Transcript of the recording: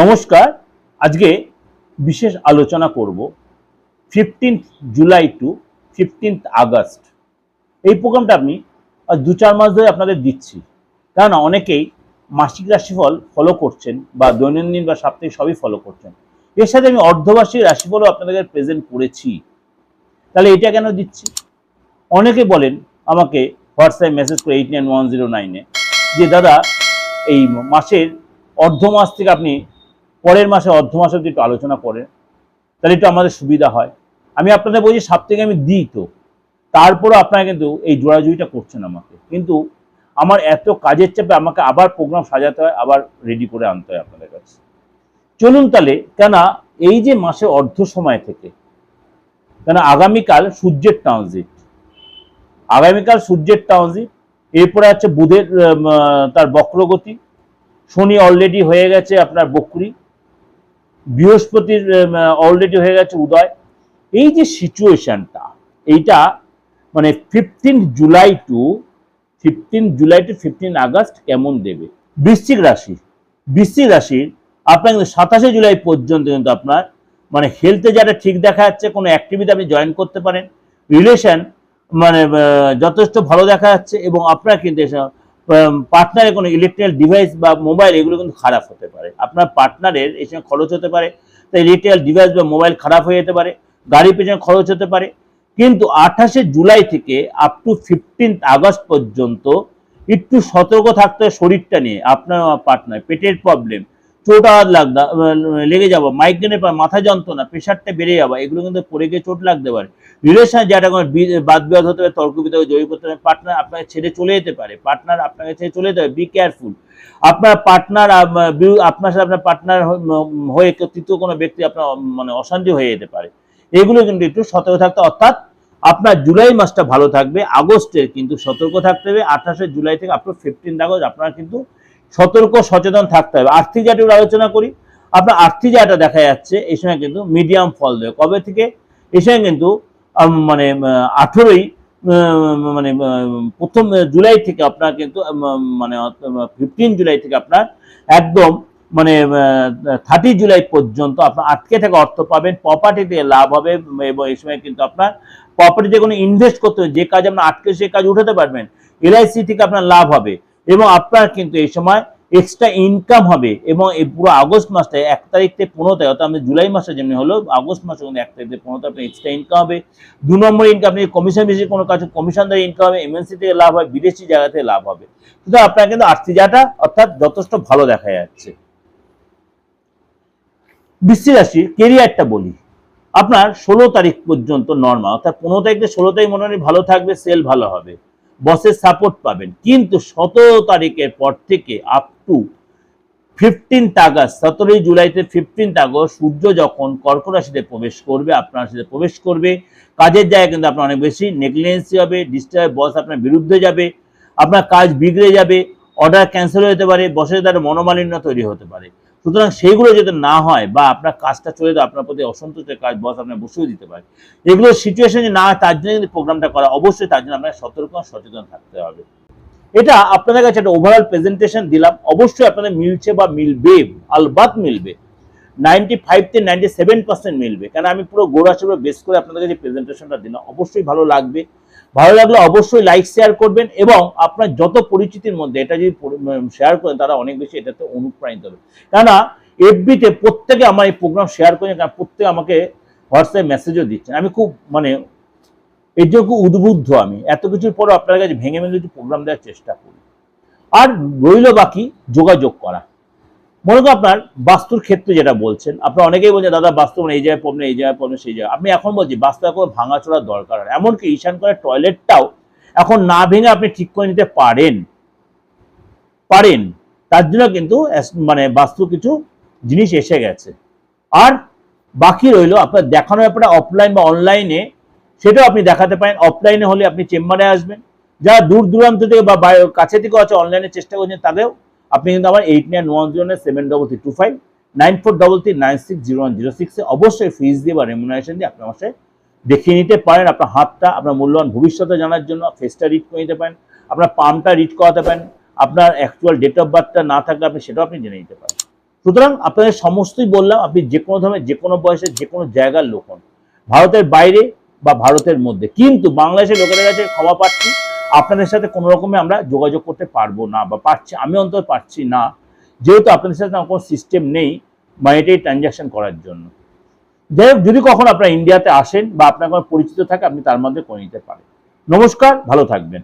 নমস্কার, আজকে বিশেষ আলোচনা করব fifteenth July to fifteenth August এই প্রোগ্রামটা আমি দু চার মাস ধরে আপনাদের দিচ্ছি। কেননা অনেকেই মাসিক রাশিফল ফলো করছেন বা দৈনন্দিন বা সাপ্তাহিক সবই ফলো করছেন। এর সাথে আমি অর্ধবার্ষিক রাশিফলও আপনাদের প্রেজেন্ট করেছি। তাহলে এটা কেন দিচ্ছি? অনেকে বলেন, আমাকে হোয়াটসঅ্যাপ মেসেজ করে এইট নাইন ওয়ান জিরো নাইনে যে, দাদা, এই মাসের অর্ধ মাস থেকে আপনি পরের মাসে, অর্ধ মাসে যদি একটু আলোচনা করেন তাহলে একটু আমাদের সুবিধা হয়। আমি আপনাদের বলছি সাপ্তাহিক আমি দিই তো। তারপরও আপনারা কিন্তু এই জোড়াজুড়িটা করছেন আমাকে। কিন্তু আমার এত কাজের চাপে আমাকে আবার প্রোগ্রাম সাজাতে হয়, আবার রেডি করে আনতে হয় আপনাদের কাছে। চলুন তাহলে কেন এই যে মাসে অর্ধ সময় থেকে কেন আগামীকাল সূর্যের ট্রানজিট আগামীকাল সূর্যের ট্রানজিট এরপরে আছে বুধের তার বক্রগতি। শনি অলরেডি হয়ে গেছে আপনার বকরি। বৃহস্পতির অলরেডি হয়ে গেছে উদয়। এই যে সিচুয়েশনটা এইটা মানে fifteen July to fifteen July to fifteen August কেমন দেবে? বৃশ্চিক রাশি, বৃশ্চিক রাশির আপনার কিন্তু সাতাশে জুলাই পর্যন্ত কিন্তু আপনার মানে হেলথে যারা ঠিক দেখা যাচ্ছে, কোনো অ্যাক্টিভিটি আপনি জয়েন করতে পারেন। রিলেশন মানে যথেষ্ট ভালো দেখা যাচ্ছে এবং আপনার কিন্তু পার্টনারের কোনো ইলেকট্রিক্যাল ডিভাইস বা মোবাইল এগুলো কিন্তু খারাপ হতে পারে। আপনার পার্টনারের এই সময় খরচ হতে পারে তাই ইলেকট্রিক্যাল ডিভাইস বা মোবাইল খারাপ হয়ে যেতে পারে গাড়ি পেছনে খরচ হতে পারে। কিন্তু আঠাশে জুলাই থেকে আপ টু ফিফটিন্থ আগস্ট পর্যন্ত একটু সতর্ক থাকতে হয় শরীরটা নিয়ে, আপনার পার্টনার পেটের প্রবলেম চোট আঘাত লাগা লেগে যাওয়া মাইগ্রেনের পর মাথা যন্ত্রণা প্রেশারটা বেড়ে যাওয়া এগুলো কিন্তু পড়ে গিয়ে চোট লাগতে পারে। রিলেশন যেটা কোনো বাদ বিবাদ হতে পারে তর্ক বিতর্ক জড়িয়ে পড়তে পারে পার্টনার আপনাকে ছেড়ে চলে যেতে পারে পার্টনার আপনাকে ছেড়ে চলে যেতে পারে বি কেয়ারফুল আপনার পার্টনার আপনার সাথে আপনার পার্টনার হয়ে তৃতীয় কোনো ব্যক্তি আপনার মানে অশান্তি হয়ে যেতে পারে। এগুলো কিন্তু একটু সতর্ক থাকতে অর্থাৎ আপনার জুলাই মাসটা ভালো থাকবে, আগস্টের কিন্তু সতর্ক থাকতে হবে, আঠাশে জুলাই থেকে আপনার ফিফটিন আগস্ট আপনার কিন্তু সতর্ক, সচেতন থাকতে হবে। আর্থিক জাতীয় আলোচনা করি। আপনার আর্থিক জায়গাটা দেখা যাচ্ছে এই সময় কিন্তু মিডিয়াম ফল দেবে কবে থেকে? এই সময় কিন্তু মানে আঠেরোই মানে প্রথম জুলাই থেকে আপনার কিন্তু মানে ফিফটিন জুলাই থেকে আপনার একদম মানে থার্টি জুলাই পর্যন্ত আপনার আটকে থেকে অর্থ পাবেন। প্রপার্টিতে লাভ হবে এবং এই সময় কিন্তু আপনার প্রপার্টিতে কোনো ইনভেস্ট করতে হবে। যে কাজ আপনার আটকে সে কাজ উঠাতে পারবেন। এলআইসি থেকে আপনার লাভ হবে। এবং আপনার কিন্তু এই সময় এক্সট্রা ইনকাম হবে এবং এই পুরো আগস্ট মাসটা এক তারিখ থেকে পনেরো তারিখ, অর্থাৎ আমাদের জুলাই মাসে যেমনি হলো, আগস্ট মাসে কিন্তু এক তারিখ থেকে পনেরো তারিখ এক্সট্রা ইনকাম হবে। দু নম্বর ইনকাম আপনি কমিশন বেশি, কোনো কাজ কমিশন দ্বারা ইনকাম হবে এমএনসি থেকে লাভ হয় বিদেশি জায়গা থেকে লাভ হবে। সুতরাং আপনার কিন্তু আর্থিক জায়গাটা অর্থাৎ যথেষ্ট ভালো দেখা যাচ্ছে। বৃশ্চিক রাশির কেরিয়ারটা বলি। আপনার ষোলো তারিখ পর্যন্ত নর্মাল অর্থাৎ পনেরো তারিখ থেকে ষোলো তারিখ মনে হয় ভালো থাকবে সেল ভালো হবে। বসের সাপোর্ট পাবেন। কিন্তু সতেরো তারিখের পর থেকে আপ টু ফিফটিন্থ আগস্ট সতেরোই জুলাইতে ফিফটিন্থ আগস্ট সূর্য যখন কর্ক রাশিতে প্রবেশ করবে, আপনার রাশিতে প্রবেশ করবে, কাজের জায়গায় কিন্তু আপনার অনেক বেশি নেগলিজেন্সি হবে ডিস্টার্ব বস আপনার বিরুদ্ধে যাবে, আপনার কাজ বিগড়ে যাবে অর্ডার ক্যান্সেল হতে পারে, বসের দ্বারা মনোমালিন্য তৈরি হতে পারে। সুতরাং সেইগুলো যাতে না হয় বা আপনার কাজটা চলে যায়, আপনার প্রতি অসন্তুষ্টের কাজ বস আপনার বসেও দিতে পারে। এগুলো সিচুয়েশন না হয়, তার জন্য কিন্তু প্রোগ্রামটা করা অবশ্যই, তার জন্য আপনাকে সতর্ক সচেতন থাকতে হবে। এটা আপনাদের কাছে একটা ওভারঅল প্রেজেন্টেশন দিলাম। অবশ্যই আপনাদের মিলছে বা মিলবে, আলবাত মিলবে। নাইনটি ফাইভ থেকে নাইনটি সেভেন পার্সেন্ট মিলবে কারণ আমি পুরো গোড়া হিসেবে বেস করে আপনাদের কাছে প্রেজেন্টেশনটা দিলাম। অবশ্যই ভালো লাগবে। ভালো লাগলে অবশ্যই লাইক শেয়ার করবেন এবং আপনার যত পরিচিতির মধ্যে এটা যদি শেয়ার করেন, তারা অনেক বেশি এটাতে অনুপ্রাণিত হবে। কেননা এফবিতে প্রত্যেকে আমার এই প্রোগ্রাম শেয়ার করেন কারণ প্রত্যেকে আমাকে হোয়াটসঅ্যাপ মেসেজও দিচ্ছেন আমি খুব মানে এর জন্য খুব উদ্বুদ্ধ আমি। এত কিছুর পরও আপনার কাছে ভেঙে ভেঙে কিছু প্রোগ্রাম দেওয়ার চেষ্টা করি। আর রইল বাকি যোগাযোগ করা। করুন আপনার বাস্তুর ক্ষেত্রে যেটা বলছেন, আপনার অনেকেই বলছেন, দাদা বাস্তু মানে এই জায়গায় প্রবলেম এই জায়গায় প্রবলেম সেই জায়গায়। আপনি এখন বলছি বাস্তু এখন ভাঙাচোরা দরকার। হয় এমনকি ঈশান করে টয়লেটটাও এখন না ভেঙে আপনি ঠিক করে নিতে পারেন। পারেন। তার জন্য কিন্তু মানে বাস্তু কিছু জিনিস এসে গেছে। আর বাকি রইল আপনার দেখানোর ব্যাপারে অফলাইন বা অনলাইনে সেটাও আপনি দেখাতে পারেন। অফলাইনে হলে আপনি চেম্বারে আসবেন। যারা দূর দূরান্ত থেকে বা কাছে থেকে আছে অনলাইনে চেষ্টা করছেন, তাদেরও আপনি কিন্তু আমার eight nine one zero nine seven double three two five nine four double three nine six zero one zero সিক্সে অবশ্যই ফিজ দিয়ে বা রেমুনারেশন দিয়ে আপনার মাসে দেখিয়ে নিতে পারেন। আপনার হাতটা, আপনার মূল্যবান ভবিষ্যতে জানার জন্য ফেসটা রিড করে নিতে পারেন। আপনার পামটা রিড করাতে পারেন। আপনার অ্যাকচুয়াল ডেট অফ বার্থটা না থাকলে আপনি সেটাও আপনি জেনে নিতে পারেন। সুতরাং আপনাদের সমস্তই বললাম, আপনি যে কোনো ধরনের যে কোনো বয়সের যে কোনো জায়গার লোক হন। ভারতের বাইরে বা ভারতের মধ্যে। কিন্তু বাংলাদেশের লোকেদের কাছে ক্ষমা পাচ্ছি আপনাদের সাথে কোনো রকমে আমরা যোগাযোগ করতে পারব না বা পারছি, আমি অন্তত পারছি না। যেহেতু আপনাদের সাথে আমার কোনো সিস্টেম নেই মানিটারি ট্রানজ্যাকশন করার জন্য। যাই হোক, যদি কখনো আপনারা ইন্ডিয়াতে আসেন বা আপনার কোনো পরিচিত থাকে, আপনি তার মধ্যে করে নিতে পারেন। নমস্কার, ভালো থাকবেন।